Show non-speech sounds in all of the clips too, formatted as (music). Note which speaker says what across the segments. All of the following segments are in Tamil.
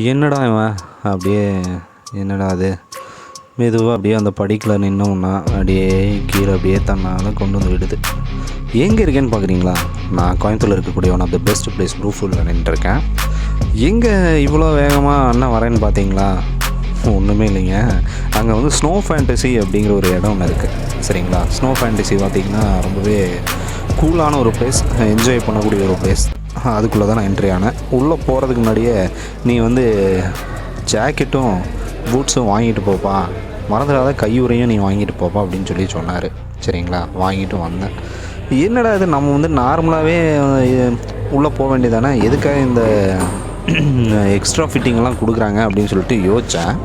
Speaker 1: என்னடா இவன்? அப்படியே என்னடா அது? மெதுவாக அப்படியே அந்த படிக்கில் நின்னோம்னா அப்படியே கீழே அப்படியே தன்னால் கொண்டு வந்து விடுது. எங்கே இருக்கேன்னு பார்க்குறீங்களா நான் கோயம்புத்தூரில் இருக்கக்கூடிய one of the best place ப்ரூஃபுல்ல நின்றுருக்கேன். எங்கே இவ்வளோ வேகமாக அண்ணன் வரேன்னு பார்த்தீங்களா ஒன்றுமே இல்லைங்க. அங்கே வந்து ஸ்னோ ஃபேண்டசி அப்படிங்கிற ஒரு இடம் ஒன்று இருக்குது சரிங்களா? ஸ்னோ ஃபேண்டசி பார்த்திங்கன்னா ரொம்பவே கூலான ஒரு பிளேஸ் என்ஜாய் பண்ணக்கூடிய ஒரு பிளேஸ் அதுக்குள்ளே தான் நான் என்ட்ரி ஆனேன். உள்ளே போகிறதுக்கு முன்னாடியே நீ வந்து ஜாக்கெட்டும் பூட்ஸும் வாங்கிட்டு போப்பா. மறந்துடாத கையுறையும் நீ வாங்கிட்டு போப்பா அப்படின்னு சொல்லி சொன்னார். சரிங்களா? வாங்கிட்டு வந்தேன். என்னடா இது? நம்ம வந்து நார்மலாகவே உள்ளே போக வேண்டியதானே? எதுக்காக இந்த (clears throat) எக்ஸ்ட்ரா ஃபிட்டிங்லாம் கொடுக்குறாங்க அப்படின்னு சொல்லிட்டு யோசித்தேன்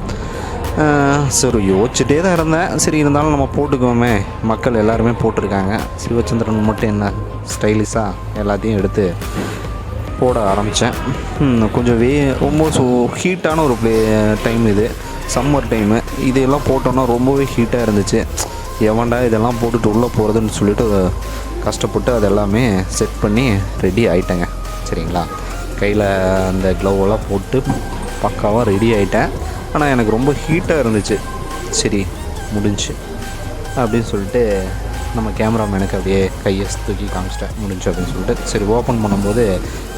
Speaker 1: சரி யோசிச்சுட்டே தான் இருந்தேன். சரி இருந்தாலும் நம்ம போட்டுக்குவோமே. மக்கள் எல்லாருமே போட்டிருக்காங்க. சிவச்சந்திரன் மட்டும் என்ன ஸ்டைலிஷாக எல்லாத்தையும் எடுத்து போட ஆரம்பித்தேன். கொஞ்சம் வே ரொம்ப ஸோ ஹீட்டான ஒரு ப்ளே டைம் இது. சம்மர் டைமு இதெல்லாம் போட்டோன்னா ரொம்பவே ஹீட்டாக இருந்துச்சு. எவன்டா இதெல்லாம் போட்டுட்டு உள்ளே போகிறதுன்னு சொல்லிட்டு கஷ்டப்பட்டு அதெல்லாமே செட் பண்ணி ரெடி ஆகிட்டேங்க சரிங்களா? கையில் அந்த க்ளோவெல்லாம் போட்டு பக்காவாக ரெடி ஆகிட்டேன் ஆனால் எனக்கு ரொம்ப ஹீட்டாக இருந்துச்சு. சரி முடிஞ்சு அப்படின்னு சொல்லிட்டு நம்ம கேமராமேனுக்கு அப்படியே கையை தூக்கி காமிச்சிட்டேன் முடிஞ்சு அப்படின்னு சொல்லிட்டு சரி ஓப்பன் பண்ணும்போது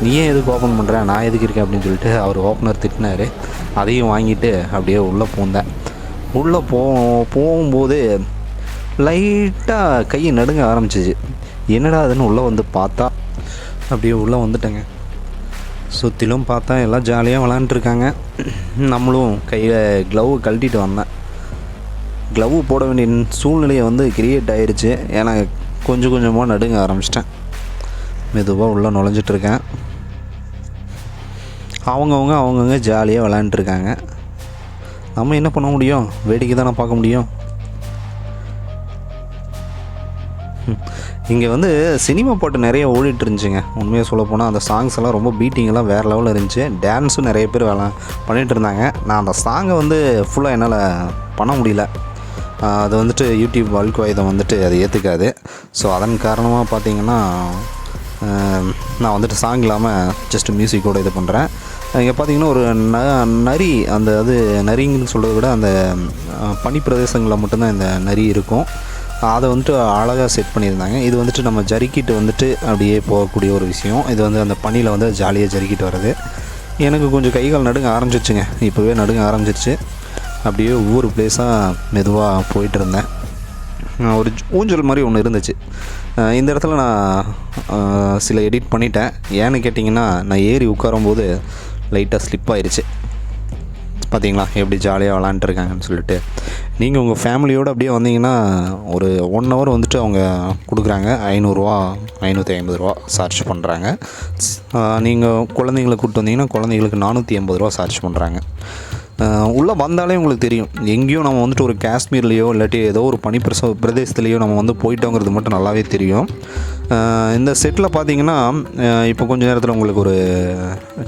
Speaker 1: நீ ஏன் எதுக்கு ஓப்பன் பண்ணுற நான் எதுக்கு இருக்கேன்? அப்படின்னு சொல்லிட்டு அவர் ஓப்பனர் திட்டினார். அதையும் வாங்கிட்டு அப்படியே உள்ளே பூந்தேன். உள்ளே போ போகும்போது லைட்டாக கையை நடுங்க ஆரம்பிச்சிச்சு. என்னடா அதுன்னு உள்ளே வந்து பார்த்தா? அப்படியே உள்ளே வந்துட்டேங்க. சுற்றிலும் பார்த்தா எல்லாம் ஜாலியாக விளாண்டுருக்காங்க. நம்மளும் கையில் க்ளவு கழட்டிட்டு வந்தேன். க்ளவு போட வேண்டிய சூழ்நிலையை வந்து கிரியேட் ஆயிருச்சு. ஏன்னா கொஞ்சம் கொஞ்சமாக நடுங்க ஆரம்பிச்சிட்டேன். மெதுவாக உள்ளே நுழைஞ்சிட்ருக்கேன் அவங்கவுங்க அவங்கவுங்க ஜாலியாக விளாண்டுருக்காங்க நம்ம என்ன பண்ண முடியும்? வேடிக்கை தானே பார்க்க முடியும்? இங்கே வந்து சினிமா பாட்டு நிறைய ஓடிட்டு இருந்துச்சுங்க. உண்மையாக சொல்லப்போனால் அந்த சாங்ஸ் எல்லாம் ரொம்ப பீட்டிங்கெல்லாம் வேறு லெவலில் இருந்துச்சு. டான்ஸும் நிறைய பேர் வேலை பண்ணிகிட்டு இருந்தாங்க. நான் அந்த சாங்கை வந்து ஃபுல்லாக என்னால் பண்ண முடியல. அது வந்துட்டு யூடியூப் அல்கோயுதம் வந்துட்டு அது ஏற்றுக்காது ஸோ அதன் காரணமாக பார்த்தீங்கன்னா நான் வந்துட்டு சாங் இல்லாமல் ஜஸ்ட் மியூசிக்கோட இது பண்ணுறேன் இங்கே பார்த்தீங்கன்னா ஒரு ந நரி அந்த அது நரிங்கன்னு சொல்கிறத விட அந்த பனி பிரதேசங்களில் மட்டும்தான் இந்த நரி இருக்கும். அதை வந்துட்டு அழகாக செட் பண்ணியிருந்தாங்க. இது வந்துட்டு நம்ம ஜரிக்கிட்டு வந்துட்டு அப்படியே போகக்கூடிய ஒரு விஷயம். இது வந்து அந்த பனியில் வந்து ஜாலியாக ஜரிக்கிட்டு வர்றது. எனக்கு கொஞ்சம் கைகால் நடுங்க ஆரம்பிச்சிருச்சுங்க. இப்போவே நடுங்க ஆரம்பிச்சிருச்சு. அப்படியே ஒவ்வொரு பிளேஸாக மெதுவாக போயிட்டு இருந்தேன் ஒரு ஊஞ்சல் மாதிரி ஒன்று இருந்துச்சு. இந்த இடத்துல நான் சில எடிட் பண்ணிட்டேன். ஏன்னு கேட்டிங்கன்னா நான் ஏறி உட்காரும்போது லைட்டாக ஸ்லிப் ஆயிடுச்சு பார்த்தீங்களா எப்படி ஜாலியாக விளாண்டுருக்காங்கன்னு சொல்லிட்டு. நீங்கள் உங்கள் ஃபேமிலியோடு அப்படியே வந்தீங்கன்னா ஒரு ஒன் ஹவர் வந்துட்டு அவங்க கொடுக்குறாங்க. ஐநூறுரூவா ஐநூற்றி ஐம்பது ரூபா சார்ஜ் பண்ணுறாங்க நீங்கள் குழந்தைங்களை கூப்பிட்டு வந்தீங்கன்னா குழந்தைங்களுக்கு நானூற்றி எண்பது ரூபா சார்ஜ் பண்ணுறாங்க உள்ளே வந்தாலே உங்களுக்கு தெரியும். எங்கேயும் நம்ம வந்துட்டு ஒரு காஷ்மீர்லேயோ இல்லாட்டி ஏதோ ஒரு பனிப்பிரச பிரதேசத்துலேயோ நம்ம வந்து போயிட்டோங்கிறது மட்டும் நல்லாவே தெரியும். இந்த செட்டில் பார்த்தீங்கன்னா இப்போ கொஞ்ச நேரத்தில் உங்களுக்கு ஒரு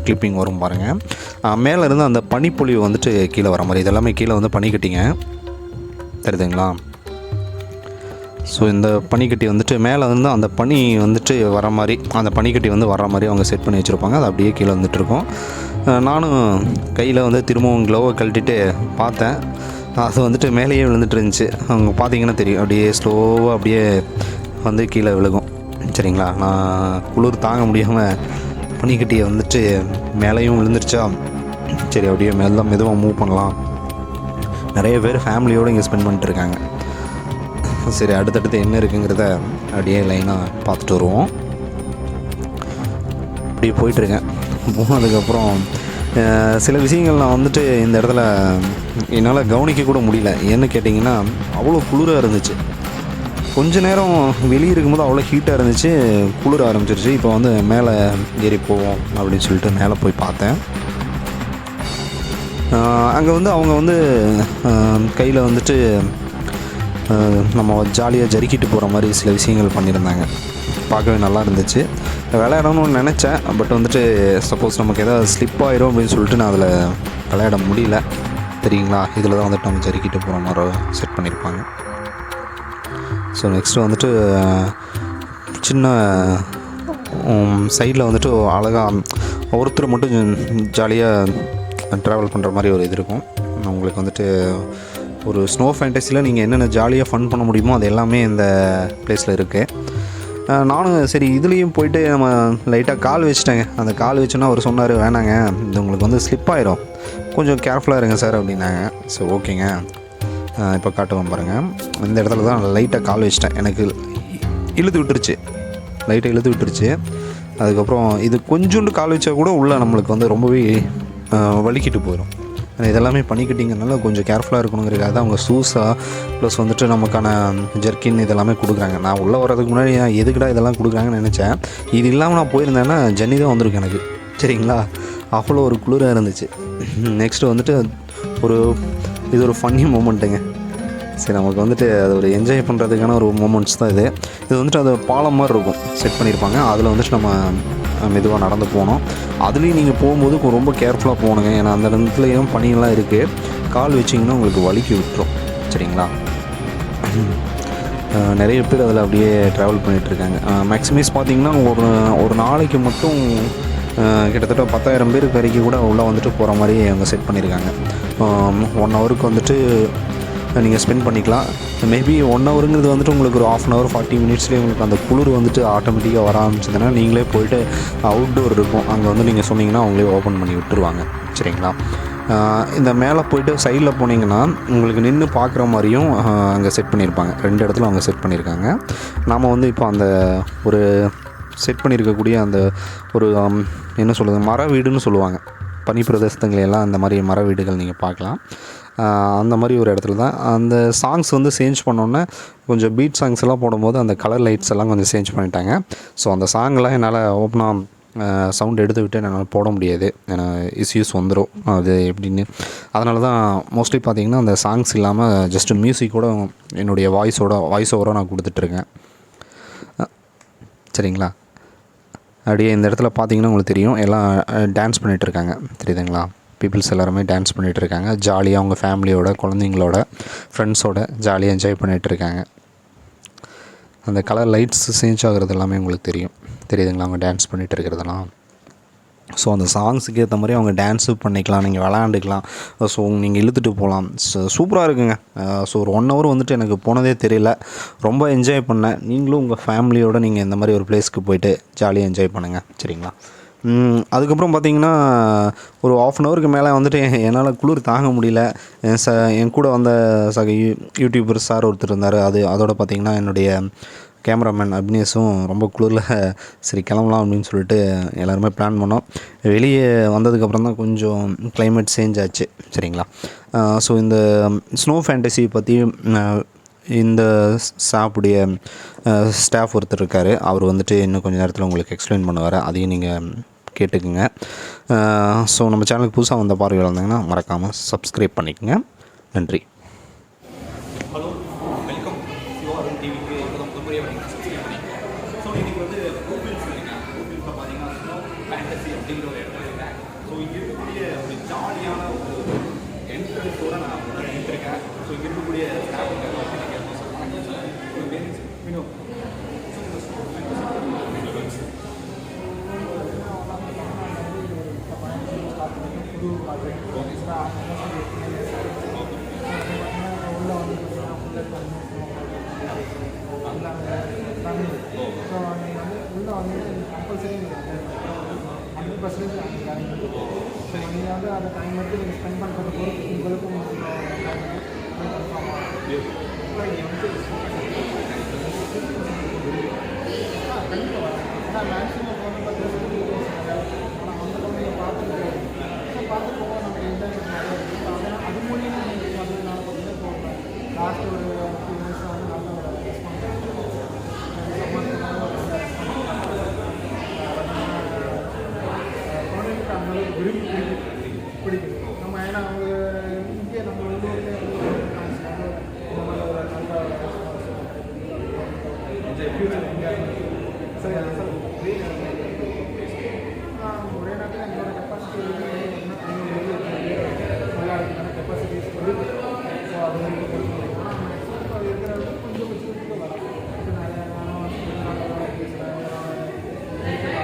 Speaker 1: கிளிப்பிங் வரும் பாருங்கள் மேலே இருந்து அந்த பனிப்பொழிவு வந்துட்டு கீழே வர மாதிரி இதெல்லாமே கீழே வந்து பனி கட்டிங்க. தெரியுதுங்களா? ஸோ இந்த பனிக்கட்டி வந்துட்டு மேலே வந்து அந்த பனி வந்துட்டு வர மாதிரி அந்த பனிக்கட்டி வந்து வர மாதிரி அவங்க செட் பண்ணி வச்சுருப்பாங்க. அது அப்படியே கீழே வந்துட்டு இருக்கும். நானும் கையில் வந்து திரும்பவும் க்ளோவை கழட்டிட்டு பார்த்தேன். அது வந்துட்டு மேலேயே விழுந்துட்டு இருந்துச்சு. அவங்க பார்த்தீங்கன்னா தெரியும். அப்படியே ஸ்லோவாக அப்படியே வந்து கீழே விழுகும். சரிங்களா? நான் குளிர் தாங்க முடியாமல் பனிக்கட்டியை வந்துட்டு மேலேயும் விழுந்துருச்சா? சரி அப்படியே மேலே மெதுவாக மூவ் பண்ணலாம். நிறைய பேர் ஃபேமிலியோடு இங்கே ஸ்பெண்ட் பண்ணிட்டுருக்காங்க சரி அடுத்தடுத்து என்ன இருக்குங்கிறத அப்படியே லைனாக பார்த்துட்டு வருவோம். அப்படியே போயிட்டுருக்கேன் போனதுக்கப்புறம் சில விஷயங்கள் நான் வந்துட்டு இந்த இடத்துல என்னால் கவனிக்க கூட முடியல. ஏன்னு கேட்டிங்கன்னா அவ்வளோ குளிராக இருந்துச்சு. கொஞ்ச நேரம் வெளியே இருக்கும்போது அவ்வளோ ஹீட்டாக இருந்துச்சு. குளிர ஆரம்பிச்சிருச்சு. இப்போ வந்து மேலே ஏறி போவோம் அப்படின்னு சொல்லிட்டு மேலே போய் பார்த்தேன். அங்கே வந்து அவங்க வந்து கையில் வந்துட்டு நம்ம ஜாலியாக ஜரிக்கிட்டு போகிற மாதிரி சில விஷயங்கள் பண்ணியிருந்தாங்க. பார்க்கவே நல்லா இருந்துச்சு. விளையாடணும்னு நினச்சேன். பட் வந்துட்டு சப்போஸ் நமக்கு எதாவது ஸ்லிப் ஆயிரும் அப்படின்னு சொல்லிட்டு நான் அதில் விளையாட முடியல. தெரியுங்களா? இதில் தான் வந்துட்டு நம்ம ஜரிக்கிட்டு போகிற மாதிரி செட் பண்ணியிருப்பாங்க ஸோ நெக்ஸ்ட்டு வந்துட்டு சின்ன சைடில் வந்துட்டு அழகாக ஒருத்தர் மட்டும் ஜாலியாக ட்ராவல் பண்ணுற மாதிரி ஒரு இது இருக்கும். உங்களுக்கு வந்துட்டு ஒரு ஸ்னோ ஃபேண்டஸியில் நீங்கள் என்னென்ன ஜாலியாக ஃபன் பண்ண முடியுமோ அது எல்லாமே இந்த பிளேஸில் இருக்குது நானும் சரி இதுலேயும் போயிட்டு நம்ம லைட்டாக கால் வச்சுட்டேங்க. அந்த கால் வச்சோன்னா அவர் சொன்னார் வேணாங்க இது உங்களுக்கு வந்து ஸ்லிப் ஆயிரும். கொஞ்சம் கேர்ஃபுல்லாக இருங்க சார் அப்படின்னாங்க. சரி ஓகேங்க. இப்போ காட்டுவோம் பாருங்கள் இந்த இடத்துல தான் லைட்டாக கால் வச்சிட்டேன். எனக்கு இழுத்து விட்டுருச்சு. லைட்டாக இழுத்து விட்டுருச்சு. அதுக்கப்புறம் இது கொஞ்சோண்டு கால் வச்சா கூட உள்ளே நம்மளுக்கு வந்து ரொம்பவே வலிக்கிட்டு போயிடும் இதெல்லாமே பண்ணிக்கிட்டிங்கனால கொஞ்சம் கேர்ஃபுல்லாக இருக்கணுங்கிறதுக்காக தான் அவங்க ஷூஸாக ப்ளஸ் வந்துட்டு நமக்கான ஜெர்கின் இதெல்லாமே கொடுக்குறாங்க. நான் உள்ளே வரதுக்கு முன்னாடி நான் எதுக்குடா இதெல்லாம் கொடுக்குறாங்கன்னு நினச்சேன். இது இல்லாமல் நான் போயிருந்தேன்னா ஜன்னி தான் வந்திருக்கு எனக்கு. சரிங்களா? அவ்வளோ ஒரு குளிராக இருந்துச்சு. நெக்ஸ்ட்டு வந்துட்டு ஒரு இது ஒரு ஃபன்னி மூமெண்ட்டுங்க சரி நமக்கு வந்துட்டு அது ஒரு என்ஜாய் பண்ணுறதுக்கான ஒரு மூமெண்ட்ஸ் தான் இது. இது வந்துட்டு அது பாலம் மாதிரி இருக்கும். செட் பண்ணியிருப்பாங்க. அதில் வந்துட்டு நம்ம மெதுவாக நடந்து போகணும் அதுலேயும் நீங்கள் போகும்போது ரொம்ப கேர்ஃபுல்லாக போகணுங்க ஏன்னா அந்த இடத்துலையும் பனியெல்லாம் இருக்குது கால் வச்சிங்கன்னா உங்களுக்கு வலிக்கு விட்டுரும். சரிங்களா? நிறைய பேர் அதில் அப்படியே ட்ராவல் பண்ணிகிட்ருக்காங்க மேக்ஸிமைஸ் பார்த்தீங்கன்னா ஒரு ஒரு நாளைக்கு மட்டும் கிட்டத்தட்ட பத்தாயிரம் பேருக்கு வரைக்கும் கூட உள்ளே வந்துட்டு போகிற மாதிரி அவங்க செட் பண்ணியிருக்காங்க ஒன் ஹவருக்கு வந்துட்டு நீங்கள் ஸ்பெண்ட் பண்ணிக்கலாம். மேபி ஒன் ஹவருங்கிறது வந்துட்டு உங்களுக்கு ஒரு ஆஃப் அன் ஹவர் ஃபார்ட்டி மினிட்ஸ்லேயே உங்களுக்கு அந்த குளிர் வந்துட்டு ஆட்டோமேட்டிக்காக வர ஆரம்பிச்சதுன்னா நீங்களே போயிட்டு அவுட்டோர் இருக்கும். அங்கே வந்து நீங்கள் சொன்னீங்கன்னா அவங்களே ஓப்பன் பண்ணி விட்டுருவாங்க. சரிங்களா? இந்த மேலே போயிட்டு சைடில் போனீங்கன்னா உங்களுக்கு நின்று பார்க்குற மாதிரியும் அங்கே செட் பண்ணியிருப்பாங்க ரெண்டு இடத்துல அவங்க செட் பண்ணியிருக்காங்க நாம் வந்து இப்போ அந்த ஒரு செட் பண்ணியிருக்கக்கூடிய அந்த ஒரு என்ன சொல்கிறது மர வீடுன்னு சொல்லுவாங்க. பனி பிரதேசத்துங்களெல்லாம் அந்த மாதிரி மர வீடுகள் நீங்கள் பார்க்கலாம். அந்த மாதிரி ஒரு இடத்துல தான். அந்த சாங்ஸ் வந்து சேஞ்ச் பண்ணோன்னே கொஞ்சம் பீட் சாங்ஸ் எல்லாம் போடும்போது அந்த கலர் லைட்ஸ் எல்லாம் கொஞ்சம் சேஞ்ச் பண்ணிட்டாங்க. ஸோ அந்த சாங்லாம் என்னால் ஓப்பனாக சவுண்ட் எடுத்து விட்டு என்னால் போட முடியாது. ஏன்னா இஸ்யூஸ் வந்துடும் அது எப்படின்னு. அதனால தான் மோஸ்ட்லி பார்த்தீங்கன்னா அந்த சாங்ஸ் இல்லாமல் ஜஸ்ட் மியூசிக்கோட என்னுடைய வாய்ஸோட வாய்ஸ் ஓவராக நான் கொடுத்துட்ருக்கேன். சரிங்களா? அப்படியே இந்த இடத்துல பார்த்தீங்கன்னா உங்களுக்கு தெரியும். எல்லாம் டான்ஸ் பண்ணிகிட்டு இருக்காங்க தெரியுதுங்களா? பீப்புள்ஸ் எல்லாருமே டான்ஸ் பண்ணிகிட்டு இருக்காங்க ஜாலியாக அவங்க ஃபேமிலியோட குழந்தைங்களோட ஃப்ரெண்ட்ஸோட ஜாலியாக என்ஜாய் பண்ணிகிட்டு இருக்காங்க அந்த கலர் லைட்ஸ் சேஞ்ச் ஆகுறது எல்லாமே உங்களுக்கு தெரியும். தெரியுதுங்களா? அவங்க டான்ஸ் பண்ணிகிட்டு இருக்கிறதெல்லாம் ஸோ அந்த சாங்ஸுக்கு ஏற்ற மாதிரி அவங்க டான்ஸு பண்ணிக்கலாம். நீங்கள் விளாண்டுக்கலாம் ஸோ நீங்கள் இழுத்துட்டு போகலாம். சூப்பராக இருக்குங்க. ஸோ ஒரு ஒன் ஹவர் வந்துட்டு எனக்கு போனதே தெரியல. ரொம்ப என்ஜாய் பண்ணேன். நீங்களும் உங்கள் ஃபேமிலியோடு நீங்கள் இந்த மாதிரி ஒரு பிளேஸ்க்கு போயிட்டு ஜாலியாக என்ஜாய் பண்ணுங்கள் சரிங்களா? அதுக்கப்புறம் பார்த்தீங்கன்னா ஒரு ஆஃப் அன் ஹவருக்கு மேலே வந்துட்டு என்னால் குளிர் தாங்க முடியல. என் ச என் கூட வந்த சக யூ யூடியூபர் சார் ஒருத்தர் இருந்தார். அது அதோட பார்த்தீங்கன்னா என்னுடைய கேமராமேன் அபினேஷும் ரொம்ப குளிரில் சரி கிளம்பலாம் அப்படின்னு சொல்லிட்டு எல்லாருமே பிளான் பண்ணோம். வெளியே வந்ததுக்கப்புறம் தான் கொஞ்சம் கிளைமேட் சேஞ்ச் ஆச்சு சரிங்களா? ஸோ இந்த ஸ்னோ ஃபேண்டசி பற்றி இந்த ஸ்டாஃபுடைய ஸ்டாஃப் ஒருத்தர் இருக்கார். அவர் வந்துட்டு இன்னும் கொஞ்சம் நேரத்தில் உங்களுக்கு எக்ஸ்பிளைன் பண்ணுவார். அதையும் நீங்கள் கேட்டுக்குங்க. ஸோ நம்ம சேனலுக்கு புதுசாக வந்த பார்வையில் வந்தாங்கன்னா மறக்காமல் சப்ஸ்கிரைப் பண்ணிக்கோங்க. நன்றி.
Speaker 2: ஹலோ வெல்கம் டிவிக்கு முதல் வரீங்க சப்ஸ்கிரைப் ஸோ இன்றைக்கி வந்து பார்த்தீங்கன்னா ஃபேண்டசி அப்படிங்கிற ஒரு இடத்துல இருக்கேன் ஸோ இங்கே இருக்கக்கூடிய ஒரு ஜாலியான ஒரு என்ட்ரன்ஸோட நான் உள்ள நின்றுருக்கேன். ஸோ இங்கே இருக்கக்கூடிய ஸ்டாஃப் கேட்போம் சொல்லலாம் ஸோ வேணும் வினோ ஸோ இந்த ஸ்னோ ஃபேண்டசி
Speaker 3: ஸோ நீங்கள் வந்து உள்ளே கம்பல்சரி ஹண்ட்ரட் பர்சன்டேஜ் அந்த டைம் ஸோ நீங்கள் வந்து அந்த டைம் மட்டும் நீங்கள் ஸ்பெண்ட் பண்ணுறது பொறுத்து உங்களுக்கும் கன்ஃபார்மாக மேக்ஸிமம்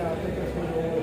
Speaker 3: ఆర్థిక